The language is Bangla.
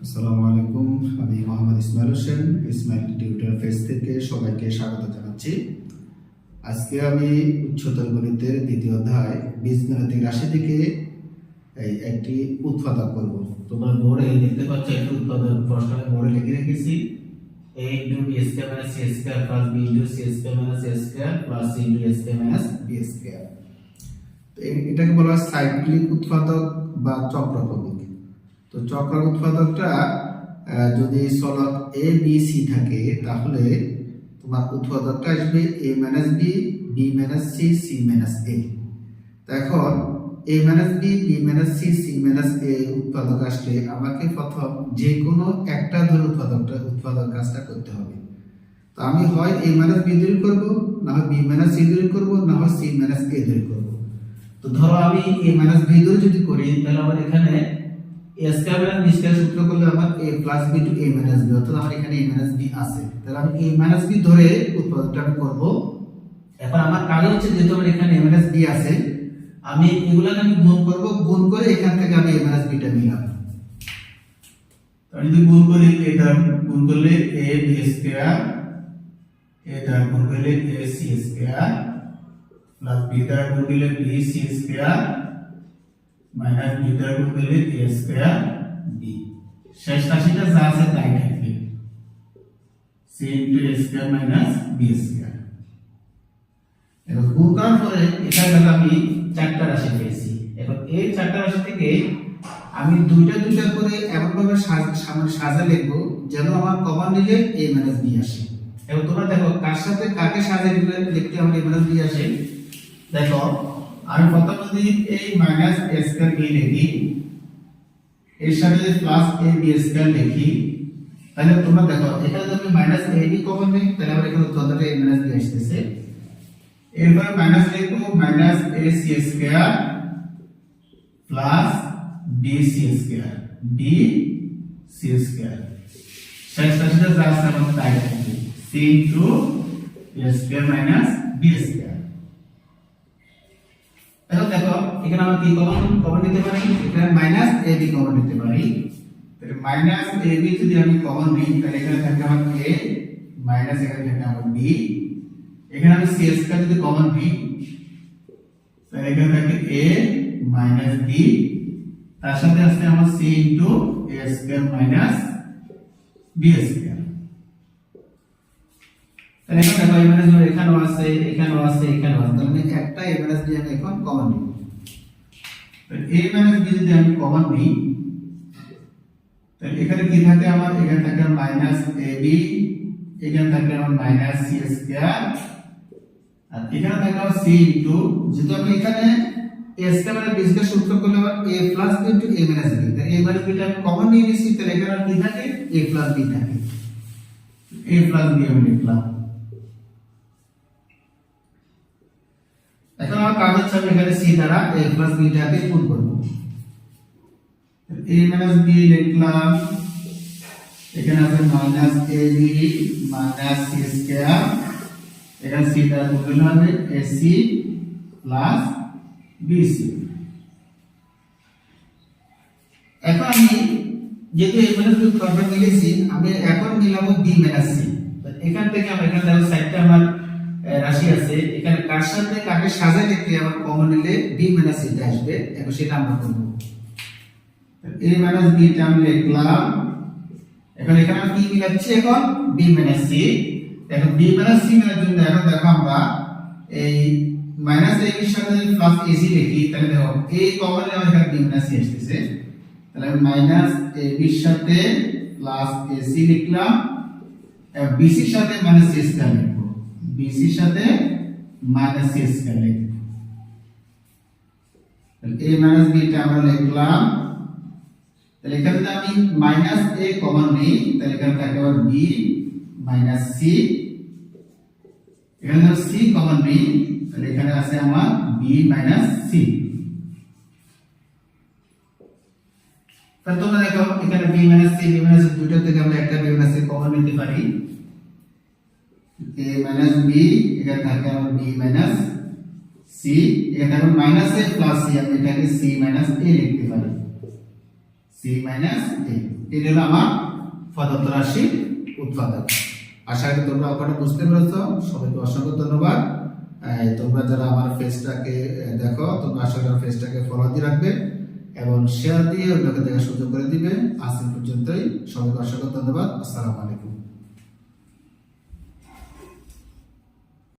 আসসালামু আলাইকুম। আমি মোহাম্মদ ইসমাইল হোসেন ইসমাইল টিউটার ফেস থেকে সবাইকে স্বাগত জানাচ্ছি। আজকে আমি উচ্চতর গণিতের দ্বিতীয় অধ্যায় বীজগণিতিক রাশি থেকে এই একটি উৎপাদক করব। তোমরা বোর্ডে দেখতে পাচ্ছ একটু উৎপাদক প্রশ্ন বোর্ডে লিখে রেখেছি। A into b square minus c square plus b into c square minus a square plus c into a square minus এটাকে বলা হয় সাইক্লিক উৎপাদক বা চক্রক্রমিক তো চক্র উৎপাদকটা যদি চলক এ বি সি থাকে, তাহলে তোমার উৎপাদকটা আসবে A minus B B minus C C minus A এখন A minus B B minus C C minus A উৎপাদক আসলে আমাকে প্রথম যে কোনো একটা ধরে উৎপাদকটা, উৎপাদক কাজটা করতে হবে। তো আমি হয় এ মাইনাস বি দূর করব, না হয় বি মাইনাস সি দূর করব, না হয় সি মাইনাস এ দূর করব। তো ধরো আমি a minus b ধরে যদি করি, তাহলে আমার এখানে square minus b square সূত্র করলে আমার A plus B to A minus B অর্থাৎ আমার এখানে এ মাইনাস বি আছে। তাহলে আমি এ মাইনাস বি ধরে উৎপাদকটা আমি করব। এখন আমার কাজ হচ্ছে যেহেতু আমার এখানে এ মাইনাস বি আছে, আমি এগুলাকে আমি গুণ করব, গুণ করে এখান থেকে আমি এ মাইনাস বিটা নিলাম। যদি গুণ করি দ্বারা গুণ করলে b স্কয়ার a দ্বারা গুণ করলে a c square plus b দ্বারা গুণ করলে b c স্কয়ার মাইনাস দ্বারা গুণ করলে a স্কয়ার b. শেষ রাশিটা যা আছে তাই থাকবে c into a square minus b square এখন গুণ করার এখানে দেখো আমি চারটা রাশি পেয়েছি এখন এই চারটা রাশি থেকে আমি দুইটা দুইটা করে এমন ভাবে সামনে সাজা লিখব যেন আমার কমন নিলে এ মাইনাস বি আসে। এবং তোমরা দেখো কার সাথে কাকে সাজা লিখলে লিখতে আমার এ মাইনাস বি আসে। দেখো আমি প্রথম যদি এই মাইনাস এ স্কয়ার বি লিখি এর সাথে যদি প্লাস এ বি স্কয়ার লিখি তাহলে তোমরা দেখো, এখানে যদি আমি মাইনাস এ বি কমন নিই, তাহলে আমার এখানে উত্তরটা এ মাইনাস বি আসতেছে। এরপর মাইনাস লিখব minus A C square plus B C square B C square শেষ রাশিটা যা আছে, আমার তাই থাকবে। C into A square minus B square এখন দেখো, এখানে আমরা কি কমন কমন নিতে পারি, এখানে মাইনাস এ বি কমন নিতে পারি। তাহলে মাইনাস এ বি যদি আমি কমন নিই, তাহলে এখানে থাকবে আমার এ মাইনাস এখানে থাকবে আমার বি এখানে আমি সি স্কয়ার যদি কমন নিই, তাহলে এখানে থাকবে এ মাইনাস বি তার সাথে আসছে আমার C into A square minus B square এখানে দেখো এই মাইনাস এখানেও আছে এখানেও আছে এখানেও আছে। তাহলে আমি একটা এ মাইনাস বি আমি এখন কমন নিব। এ মাইনাস বি যদি আমি কমন নিই, তাহলে এখানে কি থাকে আমার? এখানে থাকে মাইনাস এ বি এখানে থাকে আমার মাইনাস সি স্কয়ার আর এখানে থাকে আমার সি ইনটু যেহেতু আমি এখানে এ স্কয়ার মানে বি সূত্র করলে আমার A plus B into A minus B তাহলে এ মাইনাস বিটা আমি কমন নিয়ে নিছি, তাহলে এখানে কি থাকে? এ প্লাস বি থাকে। এ প্লাস বি আমি লিখলাম এখন আমার কাজ হচ্ছে, আমি এখানে সি দ্বারা এ প্লাস বিটাকে গুণ করব। এ মাইনাস বি লিখলাম, এখানে আছে minus A B minus C square এখানে সি দ্বারা গুণ করলে হবে A C plus B C এখন আমি যেহেতু এ মাইনাস বি প্রবলেম মিলেছি আমি এখন মিলাবো বি মাইনাস সি এখান থেকে আমরা, এখানে দেখো সাইডটা আমার রাশি আছে। সাথে কাকে সাজাই লিখলে আমার কমন নিলে বি মাইনাস সিটা আসবে। এখন সেটা আমরা করব। এ মাইনাস বি টা আমি লিখলাম। এখন এখানে কি মিলাচ্ছি এখন? বি মাইনাস সি এখন বি মাইনাস সি মিলার জন্য এখন দেখো আমরা এই মাইনাস এ এর সাথে যদি প্লাস এ সি লিখি তাহলে দেখো এই কমনে আমার এখানে বি মাইনাস সি আসতেছে। তাহলে মাইনাস এ বির সাথে প্লাস এ সি লিখলাম। বিসির সাথে মাইনাস সি স্কয়ার লিখব। বিসির সাথে মাইনাস সি স্কয়ার লিখব তাহলে a মাইনাস b টা আমরা লিখলাম তাহলে এখানে যদি আমি মাইনাস a কমন নিই তাহলে এখানে থাকে আবার b মাইনাস c এখানে যদি c কমন নিই তাহলে এখানে আছে আমার b মাইনাস c তাহলে তোমরা দেখো এখানে b minus c b minus দুটো থেকে আমরা একটা b মাইনাস c কমন নিতে পারি a মাইনাস b এখানে থাকে আমার b মাইনাস c এখানে থাকে মাইনাস a প্লাস c, আমি এটাকে c মাইনাস a লিখতে পারি। সি মাইনাস এ এই হলো আমার পদার্থ রাশি উৎপাদক। আশা করি তোমরা অঙ্কটা বুঝতে পেরেছ। সবাইকে অসংখ্য ধন্যবাদ। তোমরা যারা আমার ফেসটাকে দেখো, তোমরা আশা করি ফেসটাকে ফলো দিয়ে রাখবে এবং শেয়ার দিয়ে অন্যকে দেখার সুযোগ করে দিবে। আজ পর্যন্তই। সবাইকে অসংখ্য ধন্যবাদ। আসসালামু আলাইকুম।